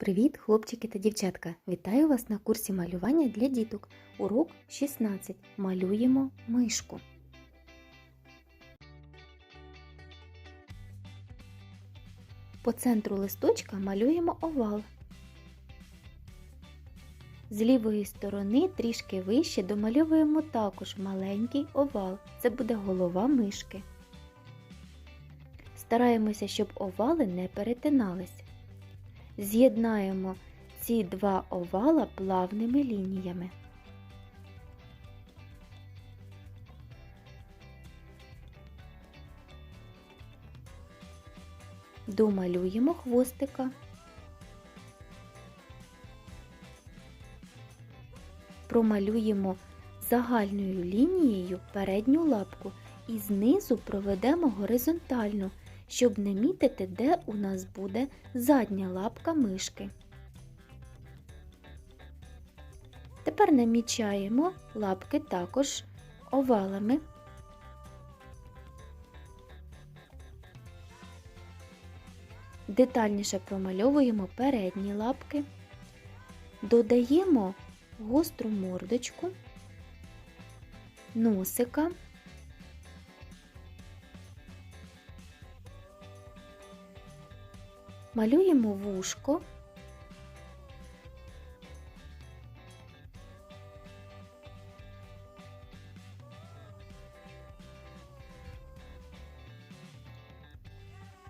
Привіт, хлопчики та дівчатка! Вітаю вас на курсі малювання для діток. Урок 16. Малюємо мишку. По центру листочка малюємо овал. З лівої сторони трішки вище домальовуємо також маленький овал. Це буде голова мишки. Стараємося, щоб овали не перетинались. З'єднаємо ці два овала плавними лініями. Домалюємо хвостика. Промалюємо загальною лінією передню лапку і знизу проведемо горизонтально щоб не мітити, де у нас буде задня лапка мишки. Тепер намічаємо лапки також овалами. Детальніше промальовуємо передні лапки, додаємо гостру мордочку, носика. Малюємо вушко.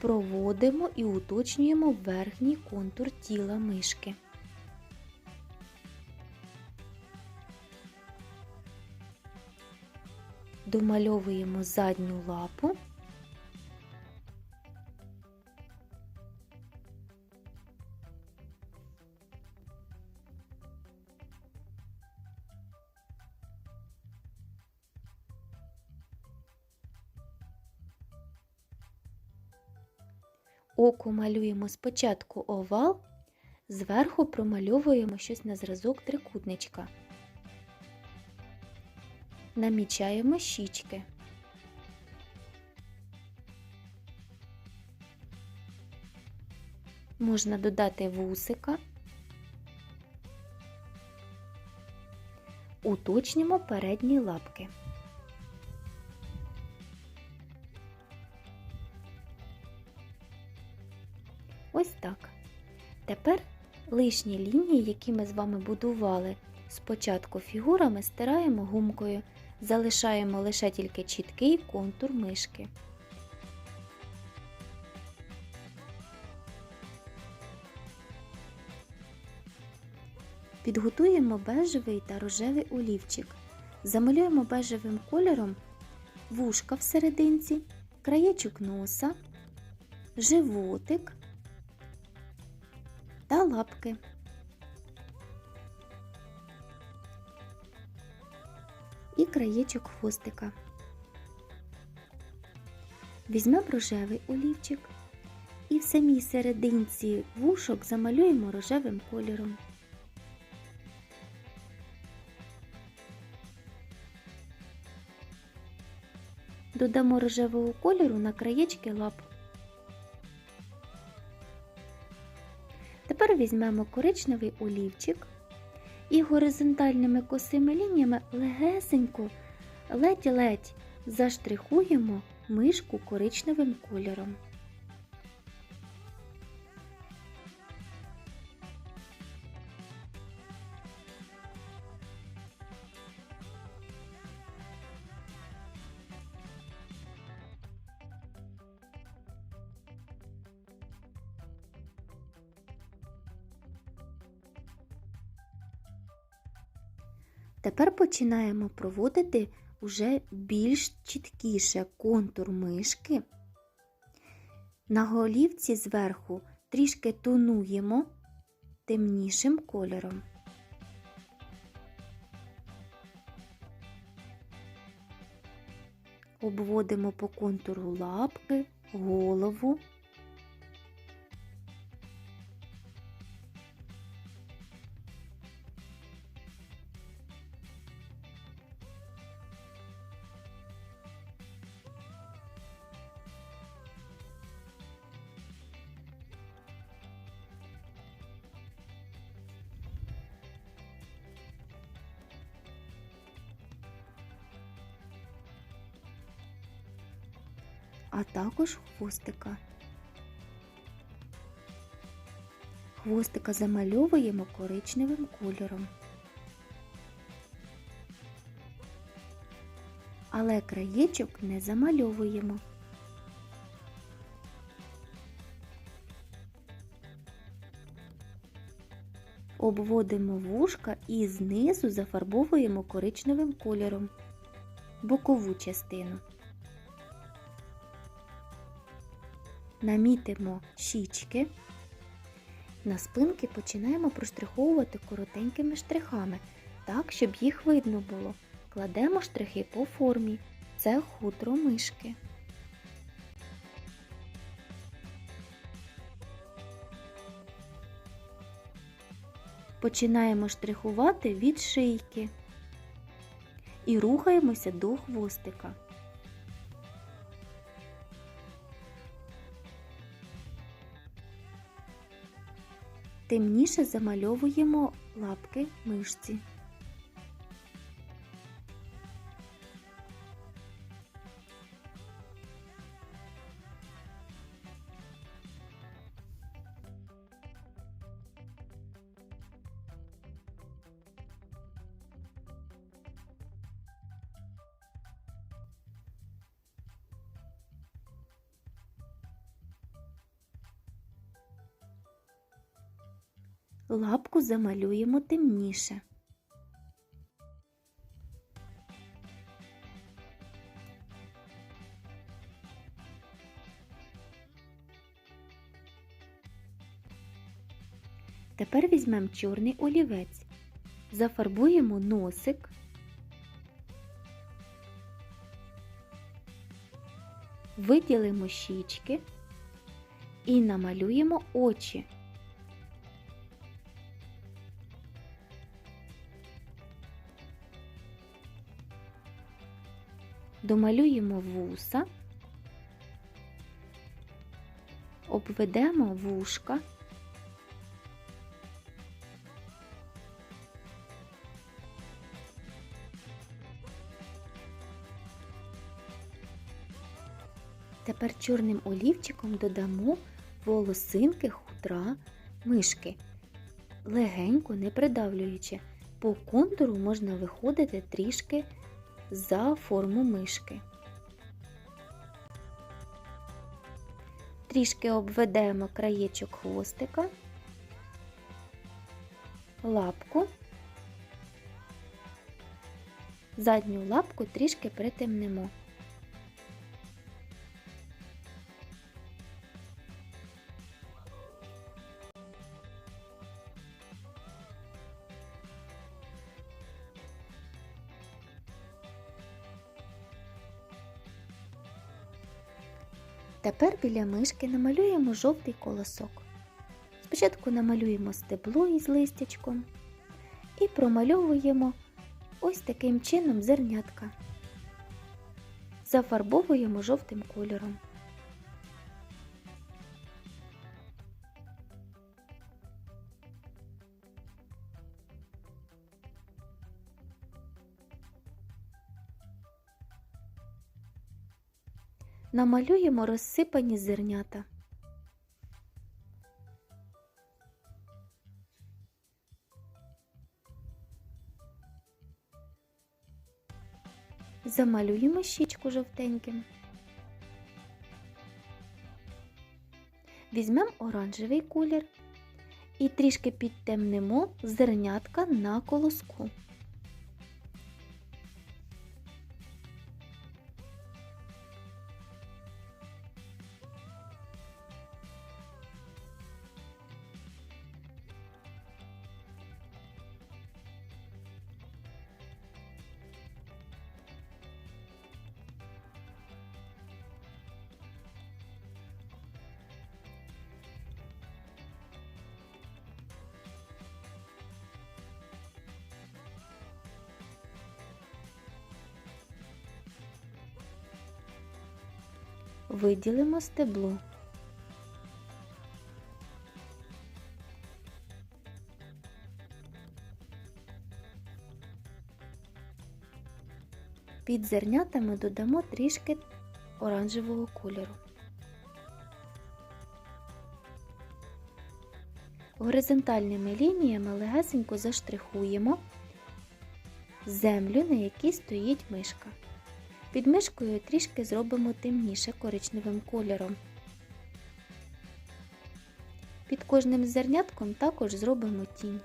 Проводимо і уточнюємо верхній контур тіла мишки. Домальовуємо задню лапу. Око малюємо спочатку овал, зверху промальовуємо щось на зразок трикутничка. Намічаємо щічки. Можна додати вусика. Уточнимо передні лапки. Лишні лінії, які ми з вами будували спочатку фігурами, стираємо гумкою, залишаємо лише тільки чіткий контур мишки. Підготуємо бежевий та рожевий олівчик. Замалюємо бежевим кольором вушка в серединці, краєчок носа, животик та лапки. І краєчок хвостика. Візьмемо рожевий олівчик і в самій серединці вушок замалюємо рожевим кольором. Додамо рожевого кольору на краєчки лап. Візьмемо коричневий олівчик і горизонтальними косими лініями легесенько, ледь-ледь заштрихуємо мишку коричневим кольором. Тепер починаємо проводити уже більш чіткіше контур мишки. На голівці зверху трішки тонуємо темнішим кольором. Обводимо по контуру лапки, голову. А також хвостика. Хвостика замальовуємо коричневим кольором. Але краєчок не замальовуємо. Обводимо вушка і знизу зафарбовуємо коричневим кольором бокову частину. Намітимо щічки. На спинки починаємо проштриховувати коротенькими штрихами, так, щоб їх видно було. Кладемо штрихи по формі. Це хутро мишки. Починаємо штрихувати від шийки і рухаємося до хвостика. Темніше замальовуємо лапки мишці. Лапку замалюємо темніше. Тепер візьмемо чорний олівець, зафарбуємо носик, виділимо щічки і намалюємо очі. Домалюємо вуса, обведемо вушка. Тепер чорним олівчиком додамо волосинки хутра мишки, легенько не придавлюючи. По контуру можна виходити трішки за форму мишки. Трішки обведемо краєчок хвостика, лапку, задню лапку трішки притемнемо. Тепер біля мишки намалюємо жовтий колосок. Спочатку намалюємо стебло із листячком і промальовуємо ось таким чином зернятка. Зафарбовуємо жовтим кольором. Намалюємо розсипані зернята. Замалюємо щічку жовтеньким. Візьмемо оранжевий колір і трішки підтемнемо зернятка на колоску. Виділимо стебло. Під зернятами додамо трішки оранжевого кольору. Горизонтальними лініями легесенько заштрихуємо землю, на якій стоїть мишка. Під мишкою трішки зробимо темніше коричневим кольором. Під кожним зернятком також зробимо тінь.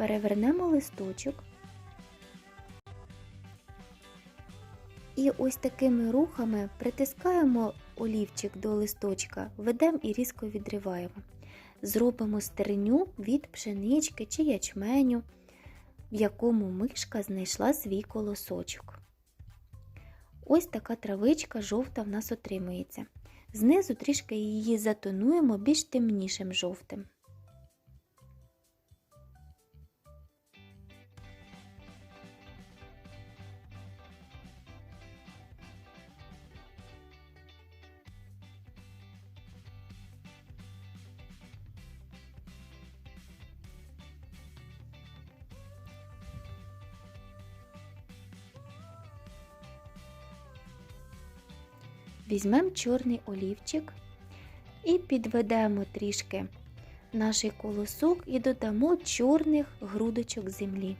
Перевернемо листочок. І ось такими рухами притискаємо олівчик до листочка, ведемо і різко відриваємо. Зробимо стерню від пшенички чи ячменю, в якому мишка знайшла свій колосочок. Ось така травичка жовта в нас отримується. Знизу трішки її затонуємо більш темнішим жовтим. Візьмемо чорний олівчик і підведемо трішки наш колосок і додамо чорних грудочок землі.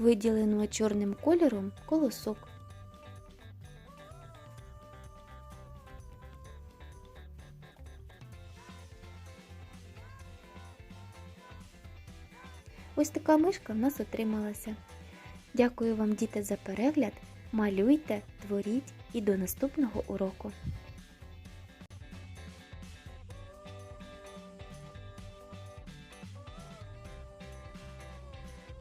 Виділено чорним кольором колосок. Ось така мишка в нас отрималася. Дякую вам, діти, за перегляд. Малюйте, творіть і до наступного уроку!